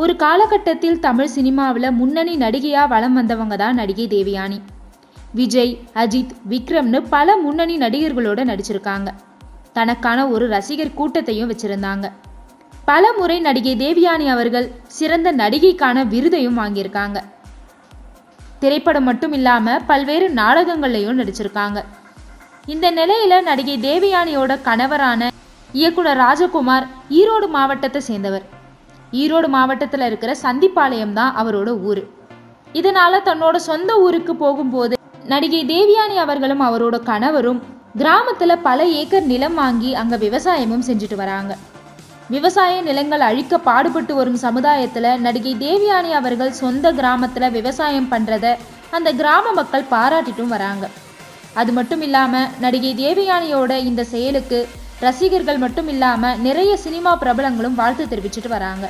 ஒரு காலகட்டத்தில் தமிழ் சினிமாவில் முன்னணி நடிகையாக வலம் வந்தவங்க தான் நடிகை தேவயானி. விஜய் அஜித் விக்ரம்னு பல முன்னணி நடிகர்களோட நடிச்சிருக்காங்க. தனக்கான ஒரு ரசிகர் கூட்டத்தையும் வச்சிருந்தாங்க. பல முறை நடிகை தேவயானி அவர்கள் சிறந்த நடிகைக்கான விருதையும் வாங்கியிருக்காங்க. திரைப்படம் மட்டும் இல்லாமல் பல்வேறு நாடகங்கள்லையும் நடிச்சிருக்காங்க. இந்த நிலையில நடிகை தேவயானியோட கணவரான இயக்குனர் ராஜகுமார் ஈரோடு மாவட்டத்தை சேர்ந்தவர். ஈரோடு மாவட்டத்தில் இருக்கிற சந்திப்பாளையம் தான் அவரோட ஊர். இதனால தன்னோட சொந்த ஊருக்கு போகும்போது நடிகை தேவியானி அவர்களும் அவரோட கணவரும் கிராமத்துல பல ஏக்கர் நிலம் வாங்கி அங்க விவசாயமும் செஞ்சுட்டு வராங்க. விவசாய நிலங்கள் அழிக்க பாடுபட்டு வரும் சமுதாயத்துல நடிகை தேவியானி அவர்கள் சொந்த கிராமத்துல விவசாயம் பண்ணுறத அந்த கிராம மக்கள் பாராட்டிட்டும் வராங்க. அது மட்டும் இல்லாமல் நடிகை தேவயானியோட இந்த செயலுக்கு ரசிகர்கள் மட்டும் இல்லாம நிறைய சினிமா பிரபலங்களும் வாழ்த்து தெரிவிச்சுட்டு வராங்க.